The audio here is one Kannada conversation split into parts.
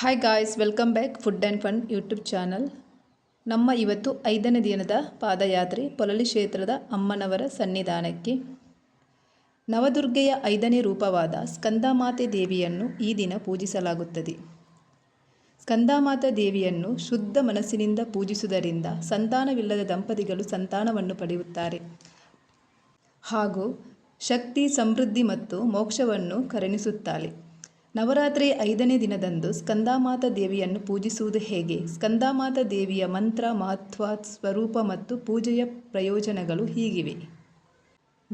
Hi guys welcome back food and fun YouTube channel ನಮ್ಮ ಇವತ್ತು ಐದನೇ ದಿನದ ಪಾದಯಾತ್ರೆ ಪೊಲಲಿ ಕ್ಷೇತ್ರದ ಅಮ್ಮನವರ ಸನ್ನಿಧಾನಕ್ಕೆ. ನವದುರ್ಗೆಯ ಐದನೇ ರೂಪವಾದ ಸ್ಕಂದಮಾತೆ ದೇವಿಯನ್ನು ಈ ದಿನ ಪೂಜಿಸಲಾಗುತ್ತದೆ. ಸ್ಕಂದಮಾತೆ ದೇವಿಯನ್ನು ಶುದ್ಧ ಮನಸ್ಸಿನಿಂದ ಪೂಜಿಸುವುದರಿಂದ ಸಂತಾನವಿಲ್ಲದ ದಂಪತಿಗಳು ಸಂತಾನವನ್ನು ಪಡೆಯುತ್ತಾರೆ. ಹಾಗೂ ಶಕ್ತಿ, ಸಮೃದ್ಧಿ ಮತ್ತು ಮೋಕ್ಷವನ್ನು ಕರುಣಿಸುತ್ತಾಳೆ. ನವರಾತ್ರಿಯ ಐದನೇ ದಿನದಂದು ಸ್ಕಂದಾಮಾತ ದೇವಿಯನ್ನು ಪೂಜಿಸುವುದು ಹೇಗೆ? ಸ್ಕಂದಾಮಾತ ದೇವಿಯ ಮಂತ್ರ, ಮಹತ್ವ, ಸ್ವರೂಪ ಮತ್ತು ಪೂಜೆಯ ಪ್ರಯೋಜನಗಳು ಹೀಗಿವೆ.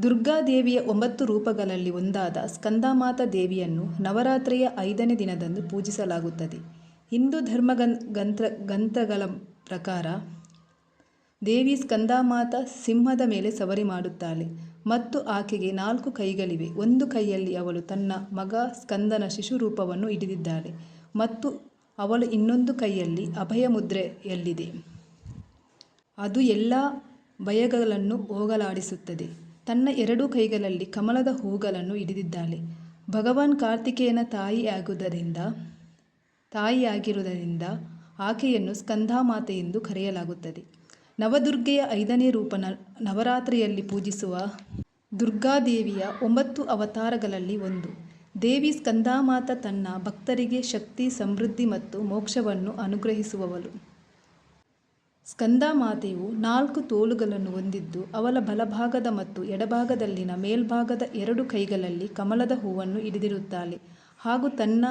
ದುರ್ಗಾದೇವಿಯ ಒಂಬತ್ತು ರೂಪಗಳಲ್ಲಿ ಒಂದಾದ ಸ್ಕಂದಾಮಾತ ದೇವಿಯನ್ನು ನವರಾತ್ರಿಯ ಐದನೇ ದಿನದಂದು ಪೂಜಿಸಲಾಗುತ್ತದೆ. ಹಿಂದೂ ಧರ್ಮ ಗಂತ್ರ, ಗ್ರಂಥಗಳ ಪ್ರಕಾರ ದೇವಿ ಸ್ಕಂದಾಮಾತ ಸಿಂಹದ ಮೇಲೆ ಸವರಿ ಮಾಡುತ್ತಾಳೆ. ಮತ್ತು ಆಕೆಗೆ ನಾಲ್ಕು ಕೈಗಳಿವೆ. ಒಂದು ಕೈಯಲ್ಲಿ ಅವಳು ತನ್ನ ಮಗ ಸ್ಕಂದನ ಶಿಶು ರೂಪವನ್ನು ಹಿಡಿದಿದ್ದಾಳೆ ಮತ್ತು ಅವಳು ಇನ್ನೊಂದು ಕೈಯಲ್ಲಿ ಅಭಯ ಮುದ್ರೆಯಲ್ಲಿದೆ ಅದು ಎಲ್ಲ ಭಯಗಳನ್ನು ಹೋಗಲಾಡಿಸುತ್ತದೆ. ತನ್ನ ಎರಡೂ ಕೈಗಳಲ್ಲಿ ಕಮಲದ ಹೂಗಳನ್ನು ಹಿಡಿದಿದ್ದಾಳೆ. ಭಗವಾನ್ ಕಾರ್ತಿಕೇಯನ ತಾಯಿಯಾಗುವುದರಿಂದ, ತಾಯಿಯಾಗಿರುವುದರಿಂದ ಆಕೆಯನ್ನು ಸ್ಕಂದಾಮಾತೆ ಎಂದು ಕರೆಯಲಾಗುತ್ತದೆ. ನವದುರ್ಗೆಯ ಐದನೇ ರೂಪನ ನವರಾತ್ರಿಯಲ್ಲಿ ಪೂಜಿಸುವ ದುರ್ಗಾದೇವಿಯ ಒಂಬತ್ತು ಅವತಾರಗಳಲ್ಲಿ ಒಂದು. ದೇವಿ ಸ್ಕಂದಾಮಾತ ತನ್ನ ಭಕ್ತರಿಗೆ ಶಕ್ತಿ, ಸಮೃದ್ಧಿ ಮತ್ತು ಮೋಕ್ಷವನ್ನು ಅನುಗ್ರಹಿಸುವವಳು. ಸ್ಕಂದಾಮಾತೆಯು ನಾಲ್ಕು ತೋಳುಗಳನ್ನು ಹೊಂದಿದ್ದು, ಅವಳ ಬಲಭಾಗದ ಮತ್ತು ಎಡಭಾಗದಲ್ಲಿನ ಮೇಲ್ಭಾಗದ ಎರಡು ಕೈಗಳಲ್ಲಿ ಕಮಲದ ಹೂವನ್ನು ಹಿಡಿದಿರುತ್ತಾಳೆ ಹಾಗೂ ತನ್ನ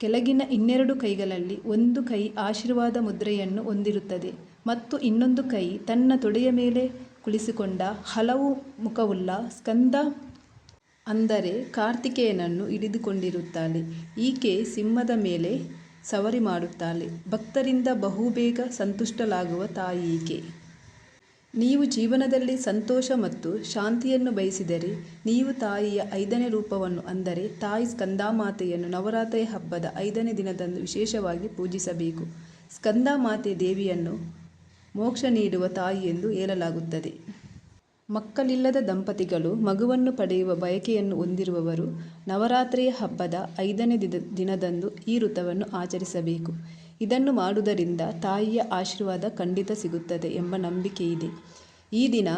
ಕೆಳಗಿನ ಇನ್ನೆರಡು ಕೈಗಳಲ್ಲಿ ಒಂದು ಕೈ ಆಶೀರ್ವಾದ ಮುದ್ರೆಯನ್ನು ಹೊಂದಿರುತ್ತದೆ ಮತ್ತು ಇನ್ನೊಂದು ಕೈ ತನ್ನ ತೊಡೆಯ ಮೇಲೆ ಕುಳಿಸಿಕೊಂಡ ಹಲವು ಮುಖವುಳ್ಳ ಸ್ಕಂದ ಅಂದರೆ ಕಾರ್ತಿಕೇಯನನ್ನು ಹಿಡಿದುಕೊಂಡಿರುತ್ತಾಳೆ. ಈಕೆ ಸಿಂಹದ ಮೇಲೆ ಸವಾರಿ ಮಾಡುತ್ತಾಳೆ. ಭಕ್ತರಿಂದ ಬಹುಬೇಗ ಸಂತುಷ್ಟಳಾಗುವ ತಾಯಿ ಈಕೆ. ನೀವು ಜೀವನದಲ್ಲಿ ಸಂತೋಷ ಮತ್ತು ಶಾಂತಿಯನ್ನು ಬಯಸಿದರೆ ನೀವು ತಾಯಿಯ ಐದನೇ ರೂಪವನ್ನು ಅಂದರೆ ತಾಯಿ ಸ್ಕಂದಾಮಾತೆಯನ್ನು ನವರಾತ್ರಿ ಹಬ್ಬದ ಐದನೇ ದಿನದಂದು ವಿಶೇಷವಾಗಿ ಪೂಜಿಸಬೇಕು. ಸ್ಕಂದಾಮಾತೆ ದೇವಿಯನ್ನು ಮೋಕ್ಷ ನೀಡುವ ತಾಯಿ ಎಂದು ಹೇಳಲಾಗುತ್ತದೆ. ಮಕ್ಕಳಿಲ್ಲದ ದಂಪತಿಗಳು ಮಗುವನ್ನು ಪಡೆಯುವ ಬಯಕೆಯನ್ನು ಹೊಂದಿರುವವರು ನವರಾತ್ರಿಯ ಹಬ್ಬದ ಐದನೇ ದಿನದಂದು ಈ ಋತವನ್ನು ಆಚರಿಸಬೇಕು. ಇದನ್ನು ಮಾಡುವುದರಿಂದ ತಾಯಿಯ ಆಶೀರ್ವಾದ ಖಂಡಿತ ಸಿಗುತ್ತದೆ ಎಂಬ ನಂಬಿಕೆ ಇದೆ. ಈ ದಿನ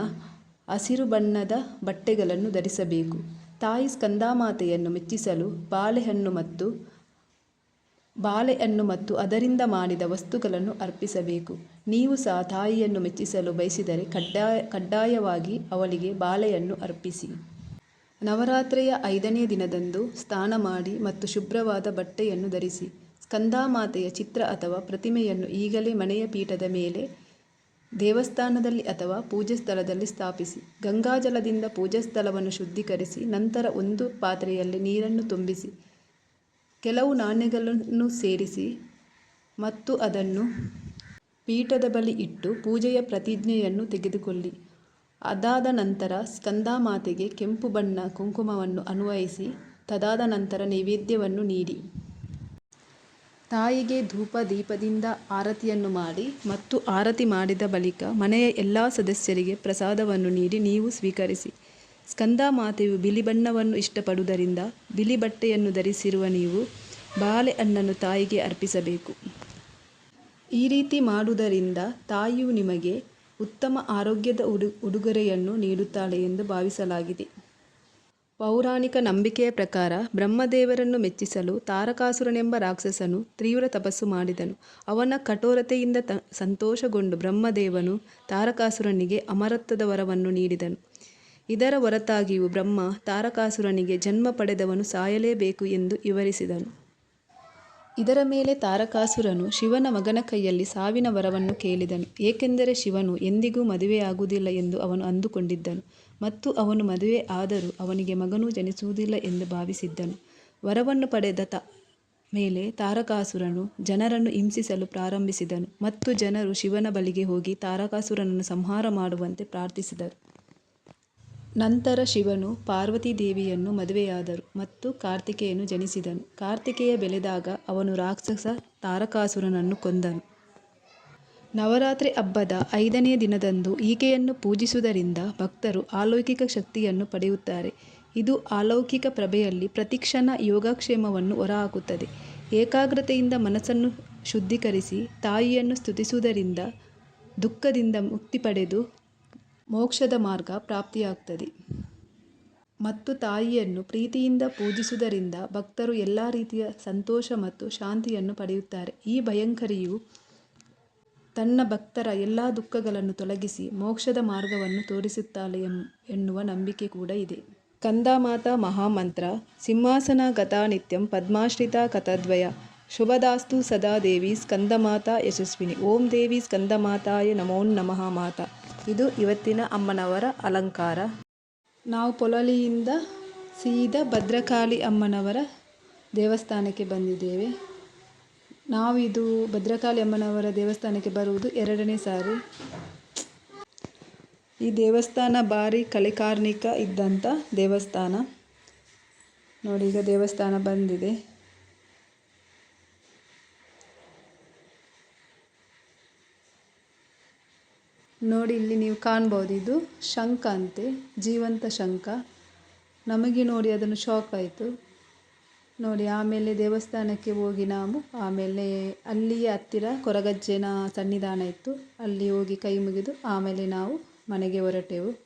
ಹಸಿರು ಬಣ್ಣದ ಬಟ್ಟೆಗಳನ್ನು ಧರಿಸಬೇಕು. ತಾಯಿ ಸ್ಕಂದಾಮಾತೆಯನ್ನು ಮೆಚ್ಚಿಸಲು ಬಾಳೆಹಣ್ಣು ಮತ್ತು ಬಾಳೆಹಣ್ಣು ಮತ್ತು ಅದರಿಂದ ಮಾಡಿದ ವಸ್ತುಗಳನ್ನು ಅರ್ಪಿಸಬೇಕು. ನೀವು ಸಹ ತಾಯಿಯನ್ನು ಮೆಚ್ಚಿಸಲು ಬಯಸಿದರೆ ಕಡ್ಡಾಯ ಕಡ್ಡಾಯವಾಗಿ ಅವಳಿಗೆ ಬಾಳೆಹಣ್ಣು ಅರ್ಪಿಸಿ. ನವರಾತ್ರಿಯ ಐದನೇ ದಿನದಂದು ಸ್ನಾನ ಮಾಡಿ ಮತ್ತು ಶುಭ್ರವಾದ ಬಟ್ಟೆಯನ್ನು ಧರಿಸಿ. ಸ್ಕಂದಾಮಾತೆಯ ಚಿತ್ರ ಅಥವಾ ಪ್ರತಿಮೆಯನ್ನು ಈಗಲೇ ಮನೆಯ ಪೀಠದ ಮೇಲೆ ದೇವಸ್ಥಾನದಲ್ಲಿ ಅಥವಾ ಪೂಜೆ ಸ್ಥಳದಲ್ಲಿ ಸ್ಥಾಪಿಸಿ. ಗಂಗಾಜಲದಿಂದ ಪೂಜಾ ಸ್ಥಳವನ್ನು ಶುದ್ಧೀಕರಿಸಿ, ನಂತರ ಒಂದು ಪಾತ್ರೆಯಲ್ಲಿ ನೀರನ್ನು ತುಂಬಿಸಿ. ಕೆಲವು ನಾಣ್ಯಗಳನ್ನು ಸೇರಿಸಿ ಮತ್ತು ಅದನ್ನು ಪೀಠದ ಬಳಿ ಇಟ್ಟು ಪೂಜೆಯ ಪ್ರತಿಜ್ಞೆಯನ್ನು ತೆಗೆದುಕೊಳ್ಳಿ. ಅದಾದ ನಂತರ ಸ್ಕಂದಮಾತೆಗೆ ಕೆಂಪು ಬಣ್ಣ ಕುಂಕುಮವನ್ನು ಅನ್ವಯಿಸಿ ತದಾದ ನಂತರ ನೈವೇದ್ಯವನ್ನು ನೀಡಿ. ತಾಯಿಗೆ ಧೂಪ ದೀಪದಿಂದ ಆರತಿಯನ್ನು ಮಾಡಿ ಮತ್ತು ಆರತಿ ಮಾಡಿದ ಬಳಿಕ ಮನೆಯ ಎಲ್ಲ ಸದಸ್ಯರಿಗೆ ಪ್ರಸಾದವನ್ನು ನೀಡಿ ನೀವು ಸ್ವೀಕರಿಸಿ. ಸ್ಕಂದಮಾತೆಯು ಬಿಳಿ ಬಣ್ಣವನ್ನು ಇಷ್ಟಪಡುವುದರಿಂದ ಬಿಳಿ ಬಟ್ಟೆಯನ್ನು ಧರಿಸಿರುವ ನೀವು ಬಾಳೆಹಣ್ಣನ್ನು ತಾಯಿಗೆ ಅರ್ಪಿಸಬೇಕು. ಈ ರೀತಿ ಮಾಡುವುದರಿಂದ ತಾಯಿಯು ನಿಮಗೆ ಉತ್ತಮ ಆರೋಗ್ಯದ ಉಡು, ಉಡುಗೊರೆಯನ್ನು ನೀಡುತ್ತಾಳೆ ಎಂದು ಭಾವಿಸಲಾಗಿದೆ. ಪೌರಾಣಿಕ ನಂಬಿಕೆಯ ಪ್ರಕಾರ ಬ್ರಹ್ಮದೇವರನ್ನು ಮೆಚ್ಚಿಸಲು ತಾರಕಾಸುರನೆಂಬ ರಾಕ್ಷಸನು ತೀವ್ರ ತಪಸ್ಸು ಮಾಡಿದನು. ಅವನ ಕಠೋರತೆಯಿಂದ ತ, ಸಂತೋಷಗೊಂಡು ಬ್ರಹ್ಮದೇವನು ತಾರಕಾಸುರನಿಗೆ ಅಮರತ್ವದ ವರವನ್ನು ನೀಡಿದನು. ಇದರ ಹೊರತಾಗಿಯೂ ಬ್ರಹ್ಮ ತಾರಕಾಸುರನಿಗೆ ಜನ್ಮ ಪಡೆದವನು ಸಾಯಲೇಬೇಕು ಎಂದು ವಿವರಿಸಿದನು. ಇದರ ಮೇಲೆ ತಾರಕಾಸುರನು ಶಿವನ ಮಗನ ಕೈಯಲ್ಲಿ ಸಾವಿನ ವರವನ್ನು ಕೇಳಿದನು. ಏಕೆಂದರೆ ಶಿವನು ಎಂದಿಗೂ ಮದುವೆಯಾಗುವುದಿಲ್ಲ ಎಂದು ಅವನು ಅಂದುಕೊಂಡಿದ್ದನು. ಮತ್ತು ಅವನು ಮದುವೆ ಆದರೂ ಅವನಿಗೆ ಮಗನೂ ಜನಿಸುವುದಿಲ್ಲ ಎಂದು ಭಾವಿಸಿದ್ದನು. ವರವನ್ನು ಪಡೆದ ತ ಮೇಲೆ ತಾರಕಾಸುರನು ಜನರನ್ನು ಹಿಂಸಿಸಲು ಪ್ರಾರಂಭಿಸಿದನು. ಮತ್ತು ಜನರು ಶಿವನ ಬಳಿಗೆ ಹೋಗಿ ತಾರಕಾಸುರನನ್ನು ಸಂಹಾರ ಮಾಡುವಂತೆ ಪ್ರಾರ್ಥಿಸಿದರು. ನಂತರ ಶಿವನು ಪಾರ್ವತಿ ದೇವಿಯನ್ನು ಮದುವೆಯಾದರು ಮತ್ತು ಕಾರ್ತಿಕೆಯನ್ನು ಜನಿಸಿದನು. ಕಾರ್ತಿಕೇಯ ಬೆಳೆದಾಗ ಅವನು ರಾಕ್ಷಸ ತಾರಕಾಸುರನನ್ನು ಕೊಂದನು. ನವರಾತ್ರಿ ಹಬ್ಬದ ಐದನೇ ದಿನದಂದು ಈಕೆಯನ್ನು ಪೂಜಿಸುವುದರಿಂದ ಭಕ್ತರು ಅಲೌಕಿಕ ಶಕ್ತಿಯನ್ನು ಪಡೆಯುತ್ತಾರೆ. ಇದು ಅಲೌಕಿಕ ಪ್ರಭೆಯಲ್ಲಿ ಪ್ರತಿಕ್ಷಣ ಯೋಗಕ್ಷೇಮವನ್ನು ಹೊರಹಾಕುತ್ತದೆ. ಏಕಾಗ್ರತೆಯಿಂದ ಮನಸ್ಸನ್ನು ಶುದ್ಧೀಕರಿಸಿ ತಾಯಿಯನ್ನು ಸ್ತುತಿಸುವುದರಿಂದ ದುಃಖದಿಂದ ಮುಕ್ತಿ ಪಡೆದು ಮೋಕ್ಷದ ಮಾರ್ಗ ಪ್ರಾಪ್ತಿಯಾಗ್ತದೆ. ಮತ್ತು ತಾಯಿಯನ್ನು ಪ್ರೀತಿಯಿಂದ ಪೂಜಿಸುವುದರಿಂದ ಭಕ್ತರು ಎಲ್ಲ ರೀತಿಯ ಸಂತೋಷ ಮತ್ತು ಶಾಂತಿಯನ್ನು ಪಡೆಯುತ್ತಾರೆ. ಈ ಭಯಂಕರಿಯು ತನ್ನ ಭಕ್ತರ ಎಲ್ಲ ದುಃಖಗಳನ್ನು ತೊಲಗಿಸಿ ಮೋಕ್ಷದ ಮಾರ್ಗವನ್ನು ತೋರಿಸುತ್ತಾಳೆ ಎನ್ನುವ ನಂಬಿಕೆ ಕೂಡ ಇದೆ. ಕಂದಾಮಾತ ಮಹಾಮಂತ್ರ, ಸಿಂಹಾಸನ ಕಥಾ ನಿತ್ಯಂ ಪದ್ಮಾಶ್ರಿತ ಕಥದ್ವಯ, ಶುಭದಾಸ್ತು ಸದಾ ದೇವಿ ಸ್ಕಂದಮಾತಾ ಯಶಸ್ವಿನಿ, ಓಂ ದೇವಿ ಸ್ಕಂದಮಾತಾಯ ನಮೋ ನಮಃ ಮಾತಾ. ಇದು ಇವತ್ತಿನ ಅಮ್ಮನವರ ಅಲಂಕಾರ. ನಾವು ಪೊಲಲಿಯಿಂದ ಸೀದಾ ಭದ್ರಕಾಳಿ ಅಮ್ಮನವರ ದೇವಸ್ಥಾನಕ್ಕೆ ಬಂದಿದ್ದೇವೆ. ನಾವು ಇದು ಭದ್ರಕಾಳಿ ಅಮ್ಮನವರ ದೇವಸ್ಥಾನಕ್ಕೆ ಬರುವುದು ಎರಡನೇ ಸಾರಿ. ಈ ದೇವಸ್ಥಾನ ಭಾರಿ ಕಲಿಕಾರ್ಣಿಕ ಇದ್ದಂಥ ದೇವಸ್ಥಾನ. ನೋಡಿ, ಈಗ ದೇವಸ್ಥಾನ ಬಂದಿದೆ. ನೋಡಿ, ಇಲ್ಲಿ ನೀವು ಕಾಣ್ಬೋದು ಇದು ಶಂಖ ಅಂತೆ, ಜೀವಂತ ಶಂಖ. ನಮಗೆ ನೋಡಿ ಅದನ್ನು ಶಾಕ್ ಆಯಿತು. ನೋಡಿ, ಆಮೇಲೆ ದೇವಸ್ಥಾನಕ್ಕೆ ಹೋಗಿ ನಾವು, ಆಮೇಲೆ ಅಲ್ಲಿಯೇ ಹತ್ತಿರ ಕೊರಗಜ್ಜನ ಸನ್ನಿಧಾನ ಇತ್ತು. ಅಲ್ಲಿ ಹೋಗಿ ಕೈ ಮುಗಿದು, ಆಮೇಲೆ ನಾವು ಮನೆಗೆ ಹೊರಟೆವು.